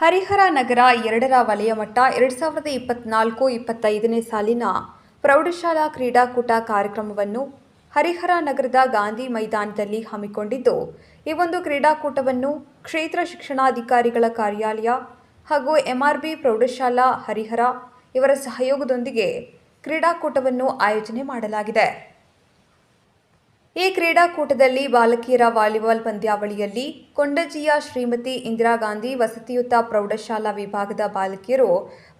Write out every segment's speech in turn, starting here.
ಹರಿಹರ ನಗರ ಎರಡರ ವಲಯ ಮಟ್ಟ ಎರಡು ಸಾವಿರದ ಇಪ್ಪತ್ನಾಲ್ಕು ಇಪ್ಪತ್ತೈದನೇ ಸಾಲಿನ ಪ್ರೌಢಶಾಲಾ ಕ್ರೀಡಾಕೂಟ ಕಾರ್ಯಕ್ರಮವನ್ನು ಹರಿಹರ ನಗರದ ಗಾಂಧಿ ಮೈದಾನದಲ್ಲಿ ಹಮ್ಮಿಕೊಂಡಿದ್ದು, ಈ ಒಂದು ಕ್ರೀಡಾಕೂಟವನ್ನು ಕ್ಷೇತ್ರ ಶಿಕ್ಷಣಾಧಿಕಾರಿಗಳ ಕಾರ್ಯಾಲಯ ಹಾಗೂ ಎಂಆರ್ಬಿ ಪ್ರೌಢಶಾಲಾ ಹರಿಹರ ಇವರ ಸಹಯೋಗದೊಂದಿಗೆ ಕ್ರೀಡಾಕೂಟವನ್ನು ಆಯೋಜನೆ ಮಾಡಲಾಗಿದೆ. ಈ ಕ್ರೀಡಾಕೂಟದಲ್ಲಿ ಬಾಲಕಿಯರ ವಾಲಿಬಾಲ್ ಪಂದ್ಯಾವಳಿಯಲ್ಲಿ ಕೊಂಡಜಿಯ ಶ್ರೀಮತಿ ಇಂದಿರಾ ಗಾಂಧಿ ವಸತಿಯುತ ಪ್ರೌಢಶಾಲಾ ವಿಭಾಗದ ಬಾಲಕಿಯರು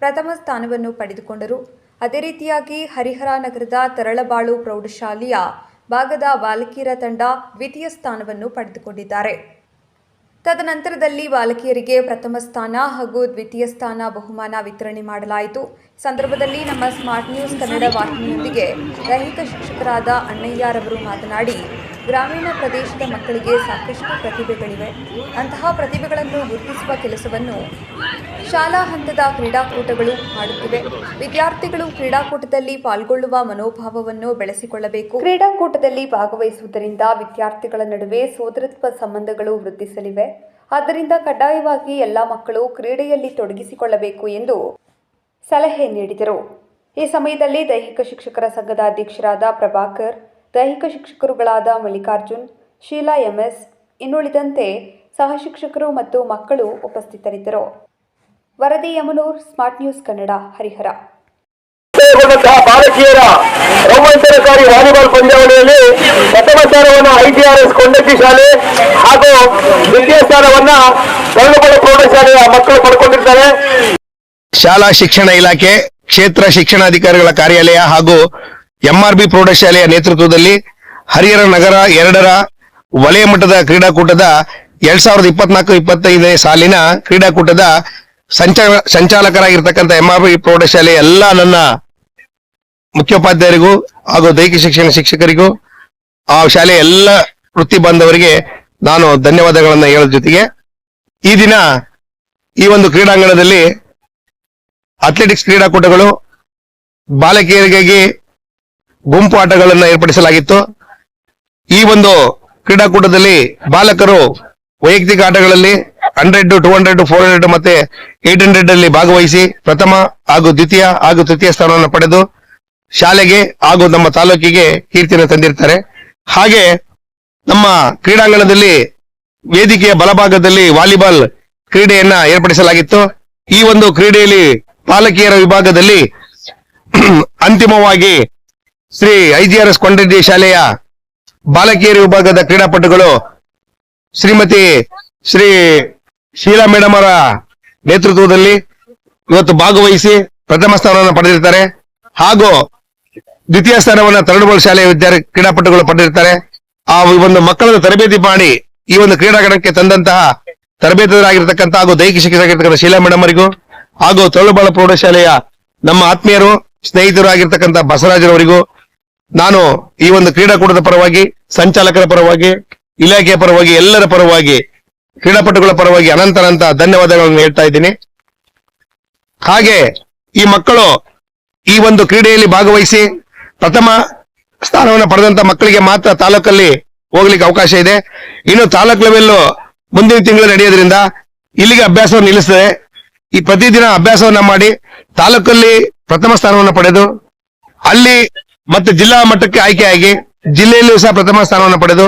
ಪ್ರಥಮ ಸ್ಥಾನವನ್ನು ಪಡೆದುಕೊಂಡರು. ಅದೇ ರೀತಿಯಾಗಿ ಹರಿಹರ ನಗರದ ತರಳಬಾಳು ಪ್ರೌಢಶಾಲೆಯ ಭಾಗದ ಬಾಲಕಿಯರ ತಂಡ ದ್ವಿತೀಯ ಸ್ಥಾನವನ್ನು ಪಡೆದುಕೊಂಡಿದ್ದಾರೆ. ತದನಂತರದಲ್ಲಿ ಬಾಲಕಿಯರಿಗೆ ಪ್ರಥಮ ಸ್ಥಾನ ಹಾಗೂ ದ್ವಿತೀಯ ಸ್ಥಾನ ಬಹುಮಾನ ವಿತರಣೆ ಮಾಡಲಾಯಿತು. ಸಂದರ್ಭದಲ್ಲಿ ನಮ್ಮ ಸ್ಮಾರ್ಟ್ ನ್ಯೂಸ್ ಕನ್ನಡ ವಾಹಿನಿಯೊಂದಿಗೆ ದೈಹಿಕ ಶಿಕ್ಷಕರಾದ ಅಣ್ಣಯ್ಯರವರು ಮಾತನಾಡಿ ಗ್ರಾಮೀಣ ಪ್ರದೇಶದ ಮಕ್ಕಳಿಗೆ ಸಾಕಷ್ಟು ಪ್ರತಿಭೆಗಳಿವೆ. ಅಂತಹ ಪ್ರತಿಭೆಗಳನ್ನು ಗುರುತಿಸುವ ಕೆಲಸವನ್ನು ಶಾಲಾ ಹಂತದ ಕ್ರೀಡಾಕೂಟಗಳು ಮಾಡುತ್ತಿವೆ. ವಿದ್ಯಾರ್ಥಿಗಳು ಕ್ರೀಡಾಕೂಟದಲ್ಲಿ ಪಾಲ್ಗೊಳ್ಳುವ ಮನೋಭಾವವನ್ನು ಬೆಳೆಸಿಕೊಳ್ಳಬೇಕು. ಕ್ರೀಡಾಕೂಟದಲ್ಲಿ ಭಾಗವಹಿಸುವುದರಿಂದ ವಿದ್ಯಾರ್ಥಿಗಳ ನಡುವೆ ಸೋದರತ್ವ ಸಂಬಂಧಗಳು ವೃದ್ಧಿಸಲಿವೆ. ಆದ್ದರಿಂದ ಕಡ್ಡಾಯವಾಗಿ ಎಲ್ಲ ಮಕ್ಕಳು ಕ್ರೀಡೆಯಲ್ಲಿ ತೊಡಗಿಸಿಕೊಳ್ಳಬೇಕು ಎಂದು ಸಲಹೆ ನೀಡಿದರು. ಈ ಸಮಯದಲ್ಲಿ ದೈಹಿಕ ಶಿಕ್ಷಕರ ಸಂಘದ ಅಧ್ಯಕ್ಷರಾದ ಪ್ರಭಾಕರ್ ದೈಹಿಕ ಶಿಕ್ಷಕರುಗಳಾದ ಮಲ್ಲಿಕಾರ್ಜುನ್ ಶೀಲಾ ಎಂಎಸ್ ಇನ್ನುಳಿದಂತೆ ಸಹ ಶಿಕ್ಷಕರು ಮತ್ತು ಮಕ್ಕಳು ಉಪಸ್ಥಿತರಿದ್ದರು. ವರದಿ ಯಮನೂರ್ ಸ್ಮಾರ್ಟ್ ನ್ಯೂಸ್ ಕನ್ನಡ ಹರಿಹರ. ಭಾರತೀಯರ ಬಾಲಕಿಯರ ರೋಮಾಂಚನಕಾರಿ ವಾಲಿಬಾಲ್ ಪಂದ್ಯಾವಳಿಯಲ್ಲಿ ಪ್ರಥಮ ಸ್ಥಾನವನ್ನು ಐಟಿಆರ್ಎಸ್ ಕೊಂಡಜ್ಜಿ ಶಾಲೆ ಹಾಗೂ ದ್ವಿತೀಯ ಸ್ಥಾನವನ್ನ ಕಳ್ಳಬಳ ಪ್ರೌಢಶಾಲೆಯ ಮಕ್ಕಳು ಪಡ್ಕೊಂಡಿರ್ತಾರೆ ಶಾಲಾ ಶಿಕ್ಷಣ ಇಲಾಖೆ ಕ್ಷೇತ್ರ ಶಿಕ್ಷಣಾಧಿಕಾರಿಗಳ ಕಾರ್ಯಾಲಯ ಹಾಗೂ ಎಂಆರ್ಬಿ ಪ್ರೌಢಶಾಲೆಯ ನೇತೃತ್ವದಲ್ಲಿ ಹರಿಹರ ನಗರ ಎರಡರ ವಲಯ ಮಟ್ಟದ ಕ್ರೀಡಾಕೂಟದ ಎರಡ್ ಸಾವಿರದ ಇಪ್ಪತ್ನಾಲ್ಕು ಇಪ್ಪತ್ತೈದನೇ ಸಾಲಿನ ಕ್ರೀಡಾಕೂಟದ ಸಂಚಾಲ ಸಂಚಾಲಕರಾಗಿರ್ತಕ್ಕಂಥ ಎಂಆರ್ಬಿ ಪ್ರೌಢಶಾಲೆಯ ಎಲ್ಲ ನನ್ನ ಮುಖ್ಯೋಪಾಧ್ಯಾಯರಿಗೂ ಹಾಗೂ ದೈಹಿಕ ಶಿಕ್ಷಣ ಶಿಕ್ಷಕರಿಗೂ ಆ ಶಾಲೆಯ ಎಲ್ಲ ವೃತ್ತಿ ಬಾಂಧವರಿಗೆ ನಾನು ಧನ್ಯವಾದಗಳನ್ನು ಹೇಳೋದ್ರ ಜೊತೆಗೆ ಈ ದಿನ ಈ ಒಂದು ಕ್ರೀಡಾಂಗಣದಲ್ಲಿ ಅಥ್ಲೆಟಿಕ್ಸ್ ಕ್ರೀಡಾಕೂಟಗಳು ಬಾಲಕಿಯರಿಗಾಗಿ ಗುಂಪು ಆಟಗಳನ್ನು ಏರ್ಪಡಿಸಲಾಗಿತ್ತು. ಈ ಒಂದು ಕ್ರೀಡಾಕೂಟದಲ್ಲಿ ಬಾಲಕರು ವೈಯಕ್ತಿಕ ಆಟಗಳಲ್ಲಿ hundred, two hundred, four hundred ಮತ್ತೆ ಏಟ್ ಹಂಡ್ರೆಡ್ ಅಲ್ಲಿ ಭಾಗವಹಿಸಿ ಪ್ರಥಮ ಹಾಗೂ ದ್ವಿತೀಯ ಹಾಗೂ ತೃತೀಯ ಸ್ಥಾನವನ್ನು ಪಡೆದು ಶಾಲೆಗೆ ಹಾಗೂ ನಮ್ಮ ತಾಲೂಕಿಗೆ ಕೀರ್ತಿಯನ್ನು ತಂದಿರ್ತಾರೆ. ಹಾಗೆ ನಮ್ಮ ಕ್ರೀಡಾಂಗಣದಲ್ಲಿ ವೇದಿಕೆಯ ಬಲಭಾಗದಲ್ಲಿ ವಾಲಿಬಾಲ್ ಕ್ರೀಡೆಯನ್ನ ಏರ್ಪಡಿಸಲಾಗಿತ್ತು. ಈ ಒಂದು ಕ್ರೀಡೆಯಲ್ಲಿ ಬಾಲಕಿಯರ ವಿಭಾಗದಲ್ಲಿ ಅಂತಿಮವಾಗಿ ಶ್ರೀ ಐಜಿಆರ್ಎಸ್ ಕೊಂಡರೆಡ್ಡಿ ಶಾಲೆಯ ಬಾಲಕಿಯರ ವಿಭಾಗದ ಕ್ರೀಡಾಪಟುಗಳು ಶ್ರೀಮತಿ ಶ್ರೀ ಶೀಲಾ ಮೇಡಮ್ ಅವರ ನೇತೃತ್ವದಲ್ಲಿ ಇವತ್ತು ಭಾಗವಹಿಸಿ ಪ್ರಥಮ ಸ್ಥಾನವನ್ನು ಪಡೆದಿರ್ತಾರೆ. ಹಾಗೂ ದ್ವಿತೀಯ ಸ್ಥಾನವನ್ನು ತರಡುಬಳ ಶಾಲೆಯ ವಿದ್ಯಾರ್ಥಿ ಕ್ರೀಡಾಪಟುಗಳು ಪಡೆದಿರ್ತಾರೆ. ಆ ಒಂದು ಮಕ್ಕಳನ್ನು ತರಬೇತಿ ಮಾಡಿ ಈ ಒಂದು ಕ್ರೀಡಾಂಗಣಕ್ಕೆ ತಂದಂತಹ ತರಬೇತುದಾರರಾಗಿರ್ತಕ್ಕಂಥ ಹಾಗೂ ದೈಹಿಕ ಶಿಕ್ಷಕರಾಗಿರ್ತಕ್ಕಂಥ ಶೀಲಾ ಮೇಡಮ್ ಅವರಿಗೂ ಹಾಗೂ ತರಳುಬಾಳ ಪ್ರೌಢಶಾಲೆಯ ನಮ್ಮ ಆತ್ಮೀಯರು ಸ್ನೇಹಿತರು ಆಗಿರ್ತಕ್ಕಂಥ ಬಸವರಾಜರವರಿಗೂ ನಾನು ಈ ಒಂದು ಕ್ರೀಡಾಕೂಟದ ಪರವಾಗಿ, ಸಂಚಾಲಕರ ಪರವಾಗಿ, ಇಲಾಖೆಯ ಪರವಾಗಿ, ಎಲ್ಲರ ಪರವಾಗಿ, ಕ್ರೀಡಾಪಟುಗಳ ಪರವಾಗಿ ಅನಂತ ಅನಂತ ಧನ್ಯವಾದಗಳನ್ನು ಹೇಳ್ತಾ ಇದ್ದೀನಿ. ಹಾಗೆ ಈ ಮಕ್ಕಳು ಈ ಒಂದು ಕ್ರೀಡೆಯಲ್ಲಿ ಭಾಗವಹಿಸಿ ಪ್ರಥಮ ಸ್ಥಾನವನ್ನು ಪಡೆದಂತ ಮಕ್ಕಳಿಗೆ ಮಾತ್ರ ತಾಲೂಕಲ್ಲಿ ಹೋಗ್ಲಿಕ್ಕೆ ಅವಕಾಶ ಇದೆ. ಇನ್ನು ತಾಲೂಕ್ ಲೆವೆಲ್ ಮುಂದಿನ ತಿಂಗಳು ನಡೆಯೋದ್ರಿಂದ ಇಲ್ಲಿಗೆ ಅಭ್ಯಾಸವನ್ನು ನಿಲ್ಲಿಸ್ತದೆ. ಈ ಪ್ರತಿದಿನ ಅಭ್ಯಾಸವನ್ನ ಮಾಡಿ ತಾಲೂಕಲ್ಲಿ ಪ್ರಥಮ ಸ್ಥಾನವನ್ನು ಪಡೆದು ಅಲ್ಲಿ ಮತ್ತೆ ಜಿಲ್ಲಾ ಮಟ್ಟಕ್ಕೆ ಆಯ್ಕೆಯಾಗಿ ಜಿಲ್ಲೆಯಲ್ಲೂ ಸಹ ಪ್ರಥಮ ಸ್ಥಾನವನ್ನು ಪಡೆದು,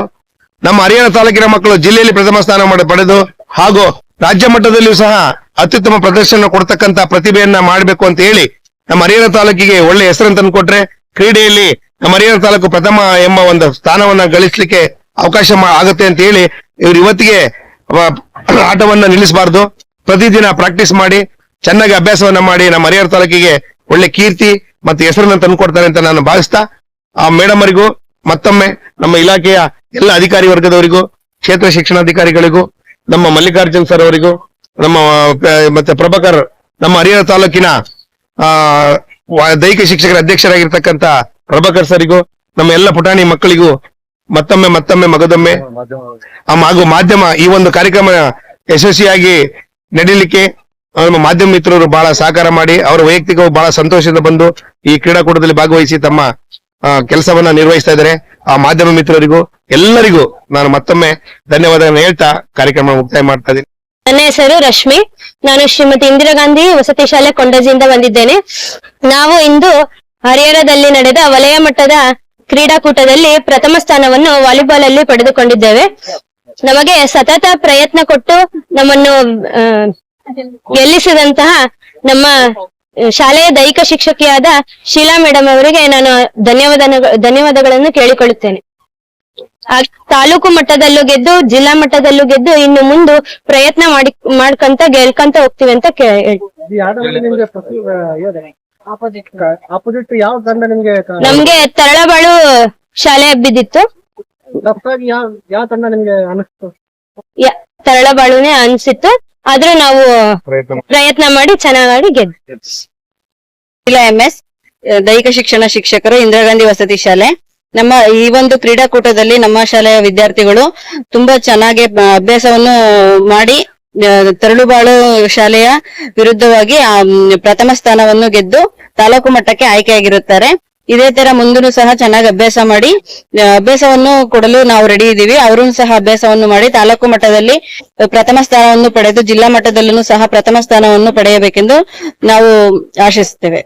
ನಮ್ಮ ಹರಿಯಾಣ ತಾಲೂಕಿನ ಮಕ್ಕಳು ಜಿಲ್ಲೆಯಲ್ಲಿ ಪ್ರಥಮ ಸ್ಥಾನ ಪಡೆದು, ಹಾಗೂ ರಾಜ್ಯ ಮಟ್ಟದಲ್ಲಿಯೂ ಸಹ ಅತ್ಯುತ್ತಮ ಪ್ರದರ್ಶನ ಕೊಡ್ತಕ್ಕಂತ ಪ್ರತಿಭೆಯನ್ನ ಮಾಡಬೇಕು ಅಂತ ಹೇಳಿ ನಮ್ಮ ಹರಿಯಾಣ ತಾಲೂಕಿಗೆ ಒಳ್ಳೆ ಹೆಸರನ್ನು ತಂದುಕೊಟ್ರೆ ಕ್ರೀಡೆಯಲ್ಲಿ ನಮ್ಮ ಹರಿಯಾಣ ತಾಲೂಕು ಪ್ರಥಮ ಎಂಬ ಒಂದು ಸ್ಥಾನವನ್ನ ಗಳಿಸಲಿಕ್ಕೆ ಅವಕಾಶ ಆಗುತ್ತೆ ಅಂತ ಹೇಳಿ ಇವ್ರು ಇವತ್ತಿಗೆ ಆಟವನ್ನ ನಿಲ್ಲಿಸಬಾರ್ದು. ಪ್ರತಿದಿನ ಪ್ರಾಕ್ಟೀಸ್ ಮಾಡಿ, ಚೆನ್ನಾಗಿ ಅಭ್ಯಾಸವನ್ನ ಮಾಡಿ ನಮ್ಮ ಹರಿಯಾಣ ತಾಲೂಕಿಗೆ ಒಳ್ಳೆ ಕೀರ್ತಿ ಮತ್ತೆ ಹೆಸರನ್ನ ತಂದುಕೊಡ್ತಾರೆ ಅಂತ ನಾನು ಭಾವಿಸ್ತಾ, ಆ ಮೇಡಮ್ ಅವರಿಗೂ, ಮತ್ತೊಮ್ಮೆ ನಮ್ಮ ಇಲಾಖೆಯ ಎಲ್ಲ ಅಧಿಕಾರಿ ವರ್ಗದವರಿಗೂ, ಕ್ಷೇತ್ರ ಶಿಕ್ಷಣಾಧಿಕಾರಿಗಳಿಗೂ ನಮ್ಮ ಮಲ್ಲಿಕಾರ್ಜುನ್ ಸರ್ ಅವರಿಗೂ, ನಮ್ಮ ಮತ್ತೆ ಪ್ರಭಾಕರ್, ನಮ್ಮ ಹರಿಹರ ತಾಲೂಕಿನ, ಆ ದೈಹಿಕ ಶಿಕ್ಷಕರ ಅಧ್ಯಕ್ಷರಾಗಿರ್ತಕ್ಕಂಥ ಪ್ರಭಾಕರ್ ಸರಿಗೂ ನಮ್ಮ ಎಲ್ಲ ಪುಟಾಣಿ ಮಕ್ಕಳಿಗೂ, ಮತ್ತೊಮ್ಮೆ ಮತ್ತೊಮ್ಮೆ ಮಗದೊಮ್ಮೆ ಹಾಗೂ ಮಾಧ್ಯಮ ಈ ಒಂದು ಕಾರ್ಯಕ್ರಮ ಯಶಸ್ವಿಯಾಗಿ ನಡೀಲಿಕ್ಕೆ ನಮ್ಮ ಮಾಧ್ಯಮ ಮಿತ್ರರು ಬಹಳ ಸಹಕಾರ ಮಾಡಿ ಅವರ ವೈಯಕ್ತಿಕವಾಗಿ ಬಹಳ ಸಂತೋಷದಿಂದ ಬಂದು ಈ ಕ್ರೀಡಾಕೂಟದಲ್ಲಿ ಭಾಗವಹಿಸಿ ತಮ್ಮ ಕೆಲಸವನ್ನ ನಿರ್ವಹಿಸ್ತಾ ಇದ್ದಾರೆ. ಆ ಮಾಧ್ಯಮ ಮಿತ್ರರಿಗೂ, ಎಲ್ಲರಿಗೂ ನಾನು ಮತ್ತೊಮ್ಮೆ ಧನ್ಯವಾದಗಳನ್ನು ಹೇಳ್ತಾ ಕಾರ್ಯಕ್ರಮ ಮುಕ್ತಾಯ ಮಾಡ್ತಾ ಇದ್ದೀನಿ. ನನ್ನ ಹೆಸರು ರಶ್ಮಿ. ನಾನು ಶ್ರೀಮತಿ ಇಂದಿರಾ ಗಾಂಧಿ ವಸತಿ ಶಾಲೆ ಕೊಂಡಜಿಯಿಂದ ಬಂದಿದ್ದೇನೆ. ನಾವು ಇಂದು ಹರಿಹರದಲ್ಲಿ ನಡೆದ ವಲಯ ಮಟ್ಟದ ಕ್ರೀಡಾಕೂಟದಲ್ಲಿ ಪ್ರಥಮ ಸ್ಥಾನವನ್ನು ವಾಲಿಬಾಲ್ ಅಲ್ಲಿ ಪಡೆದುಕೊಂಡಿದ್ದೇವೆ. ನಮಗೆ ಸತತ ಪ್ರಯತ್ನ ಕೊಟ್ಟು ನಮ್ಮನ್ನು ಗೆಲ್ಲಿಸಿದಂತಹ ನಮ್ಮ ಶಾಲೆಯ ದೈಹಿಕ ಶಿಕ್ಷಕಿಯಾದ ಶೀಲಾ ಮೇಡಮ್ ಅವರಿಗೆ ನಾನು ಧನ್ಯವಾದ ಧನ್ಯವಾದಗಳನ್ನು ಕೇಳಿಕೊಳ್ಳುತ್ತೇನೆ. ತಾಲೂಕು ಮಟ್ಟದಲ್ಲೂ ಗೆದ್ದು ಜಿಲ್ಲಾ ಮಟ್ಟದಲ್ಲೂ ಗೆದ್ದು ಇನ್ನು ಮುಂದೆ ಪ್ರಯತ್ನ ಮಾಡಿ ಮಾಡ್ಕಂತ ಗೆಲ್ಕಂತ ಹೋಗ್ತೀವಿ ಅಂತ ನಿಮ್ಗೆ ನಮ್ಗೆ ತರಳಬಾಳು ಶಾಲೆ ಬಿದ್ದಿತ್ತು ತಪ್ಪಾಗಿ ಯಾವ ಯಾವ ತಂಡ ನಿಮ್ಗೆ ಅನಿಸ್ತು? ಯ- ತರಳಬಾಳುನೇ ಅನ್ಸಿತ್ತು. ಆದ್ರೂ ನಾವು ಪ್ರಯತ್ನ ಮಾಡಿ. ಚೆನ್ನಾಗಿ ಗೆದ್ದು. ಎಂ ಎಸ್ ದೈಹಿಕ ಶಿಕ್ಷಣ ಶಿಕ್ಷಕರು ಇಂದಿರಾ ಗಾಂಧಿ ವಸತಿ ಶಾಲೆ. ನಮ್ಮ ಈ ಒಂದು ಕ್ರೀಡಾಕೂಟದಲ್ಲಿ ನಮ್ಮ ಶಾಲೆಯ ವಿದ್ಯಾರ್ಥಿಗಳು ತುಂಬಾ ಚೆನ್ನಾಗಿ ಅಭ್ಯಾಸವನ್ನು ಮಾಡಿ ತರಳುಬಾಳು ಶಾಲೆಯ ವಿರುದ್ಧವಾಗಿ ಆ, ಪ್ರಥಮ ಸ್ಥಾನವನ್ನು ಗೆದ್ದು ತಾಲೂಕು ಮಟ್ಟಕ್ಕೆ ಆಯ್ಕೆಯಾಗಿರುತ್ತಾರೆ. ಇದೇ ತರ ಮುಂದೂ ಸಹ ಚೆನ್ನಾಗಿ ಅಭ್ಯಾಸ ಮಾಡಿ ಅಭ್ಯಾಸವನ್ನು ಕೊಡಲು ನಾವು ರೆಡಿ ಇದ್ದೀವಿ. ಅವರು ಸಹ ಅಭ್ಯಾಸವನ್ನು ಮಾಡಿ ತಾಲೂಕು ಮಟ್ಟದಲ್ಲಿ ಪ್ರಥಮ ಸ್ಥಾನವನ್ನು ಪಡೆದು ಜಿಲ್ಲಾ ಮಟ್ಟದಲ್ಲೂ ಸಹ ಪ್ರಥಮ ಸ್ಥಾನವನ್ನು ಪಡೆಯಬೇಕೆಂದು ನಾವು ಆಶಿಸುತ್ತೇವೆ.